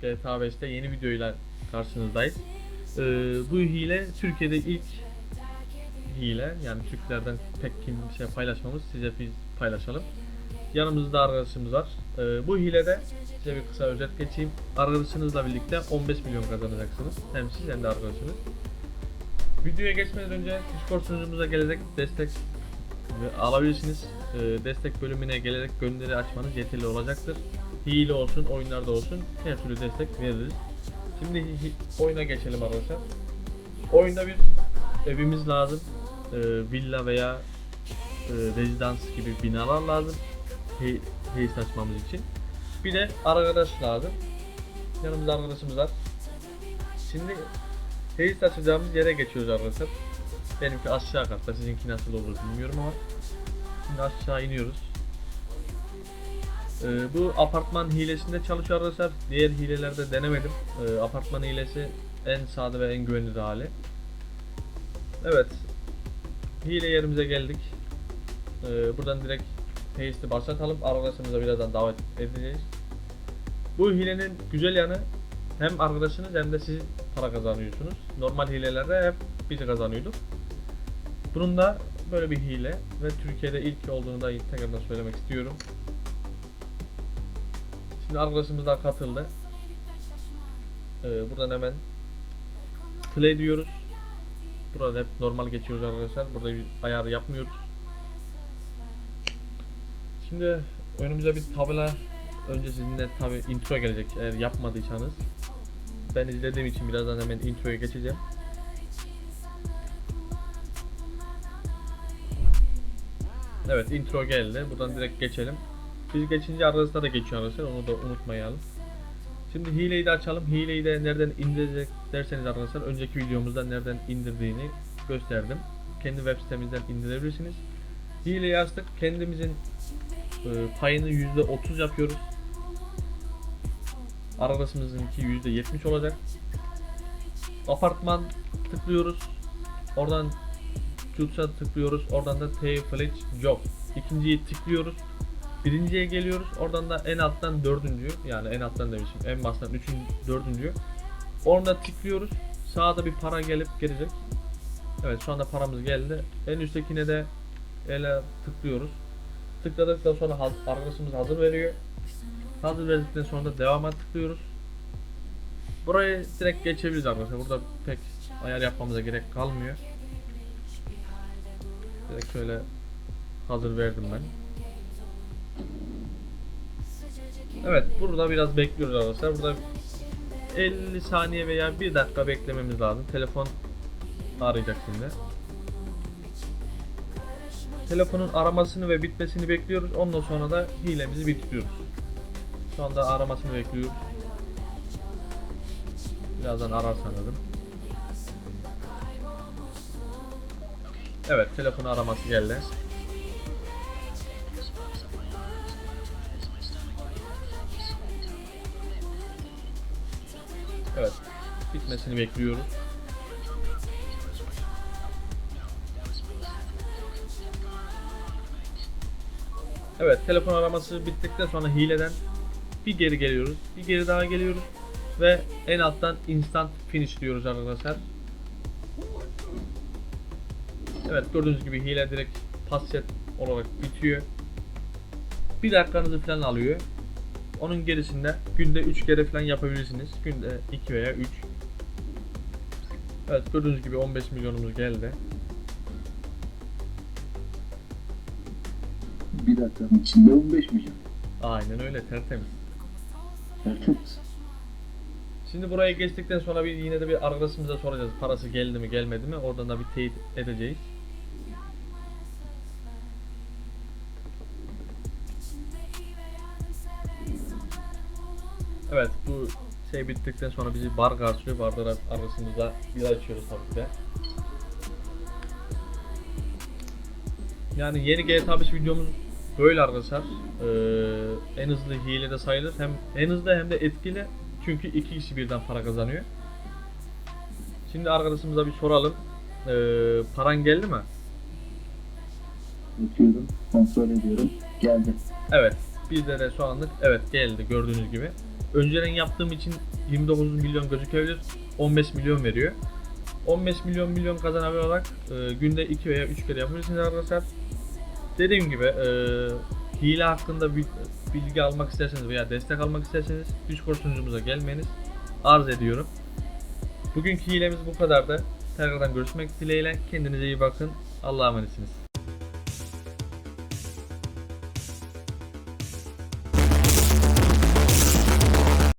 GTA 5'te yeni videoyla karşınızdayız. Ee, bu hile Türkiye'de ilk hile. Yani Türklerden pek kimse paylaşmamız. Size biz paylaşalım. Yanımızda arkadaşımız var. Ee, bu hilede size bir kısa özet geçeyim. Arkadaşınızla birlikte 15 milyon kazanacaksınız. Hem siz hem de arkadaşınız. Videoya geçmeden önce Discord sunucumuza gelerek destek alabilirsiniz. Ee, destek bölümüne gelerek gönderi açmanız yeterli olacaktır. Hile olsun, oyunlarda olsun her türlü destek veririz. Şimdi oyuna geçelim arkadaşlar. Oyunda bir evimiz lazım. Ee, villa veya e, rezidans gibi binalar lazım. He- açmamız için. Bir de arkadaş lazım. Yanımızda arkadaşımız var. Şimdi Heist açacağımız yere geçiyoruz arkadaşlar. Benimki aşağı katta, sizinki nasıl olur bilmiyorum ama Şimdi aşağı iniyoruz. Ee, bu apartman hilesinde çalışıyor arkadaşlar. Diğer hilelerde denemedim. Ee, apartman hilesi en sade ve en güvenilir hali. Evet. Hile yerimize geldik. Ee, buradan direkt Heist'i başlatalım. Arkadaşımıza birazdan davet edeceğiz. Bu hilenin güzel yanı hem arkadaşınız hem de siz para kazanıyorsunuz. Normal hilelerde hep biz kazanıyorduk. Bunun da böyle bir hile ve Türkiye'de ilk olduğunu da tekrardan söylemek istiyorum. Şimdi arkadaşımız da katıldı. Ee, buradan hemen play diyoruz. Burada hep normal geçiyoruz arkadaşlar. Burada bir ayar yapmıyoruz. Şimdi önümüze bir tabela önce sizinle tabi intro gelecek eğer yapmadıysanız. Ben izlediğim için birazdan hemen introya geçeceğim. Evet intro geldi. Buradan direkt geçelim. Biz geçince arasında da geçiyor arkadaşlar. Onu da unutmayalım. Şimdi hileyi de açalım. Hileyi de nereden indirecek derseniz arkadaşlar önceki videomuzda nereden indirdiğini gösterdim. Kendi web sitemizden indirebilirsiniz. Hileyi açtık. Kendimizin e, payını %30 yapıyoruz. Arkadaşımızınki %70 olacak. Apartman tıklıyoruz. Oradan Choos'a tıklıyoruz. Oradan da Pay Flash Job. İkinciyi tıklıyoruz. Birinciye geliyoruz. Oradan da en alttan dördüncü. Yani en alttan demişim. En baştan üçüncü, dördüncü. Orada tıklıyoruz. Sağda bir para gelip gelecek. Evet şu anda paramız geldi. En üsttekine de ele tıklıyoruz. Tıkladıktan sonra arkadaşımız hazır veriyor. Hazır verdikten sonra da devama tıklıyoruz. Burayı direkt geçebiliriz arkadaşlar. Burada pek ayar yapmamıza gerek kalmıyor. Direkt şöyle hazır verdim ben. Evet burada biraz bekliyoruz arkadaşlar. Burada 50 saniye veya 1 dakika beklememiz lazım. Telefon arayacak şimdi. Telefonun aramasını ve bitmesini bekliyoruz. Ondan sonra da hilemizi bitiriyoruz. Şu anda aramasını bekliyoruz. Birazdan arar sanırım. Evet, telefon araması geldi. Evet, bitmesini bekliyoruz. Evet, telefon araması bittikten sonra hileden bir geri geliyoruz. Bir geri daha geliyoruz. Ve en alttan instant finish diyoruz arkadaşlar. Evet gördüğünüz gibi hile direkt pas set olarak bitiyor. Bir dakikanızı falan alıyor. Onun gerisinde günde 3 kere falan yapabilirsiniz. Günde 2 veya 3. Evet gördüğünüz gibi 15 milyonumuz geldi. Bir dakikanın içinde 15 milyon. Aynen öyle tertemiz. Tertemiz. Şimdi buraya geçtikten sonra bir yine de bir arkadaşımıza soracağız. Parası geldi mi gelmedi mi? Oradan da bir teyit edeceğiz. Evet bu şey bittikten sonra bizi bar karşılıyor. Barda arasında bir açıyoruz tabii ki de. Yani yeni GTA 5 videomuz böyle arkadaşlar. Ee, en hızlı hile de sayılır. Hem en hızlı hem de etkili. Çünkü iki kişi birden para kazanıyor. Şimdi arkadaşımıza bir soralım. Ee, paran geldi mi? Bakıyorum, kontrol ediyorum. Geldi. Evet. Bizde de şu anlık evet geldi gördüğünüz gibi. Önceden yaptığım için 29 milyon gözükebilir. 15 milyon veriyor. 15 milyon milyon kazanabilerek e, günde 2 veya 3 kere yapabilirsiniz arkadaşlar. Dediğim gibi e, hile hakkında bil- bilgi almak isterseniz veya destek almak isterseniz Discord sunucumuza gelmeniz arz ediyorum. Bugünkü hilemiz bu kadardı. Tekrardan görüşmek dileğiyle. Kendinize iyi bakın. Allah'a emanetsiniz.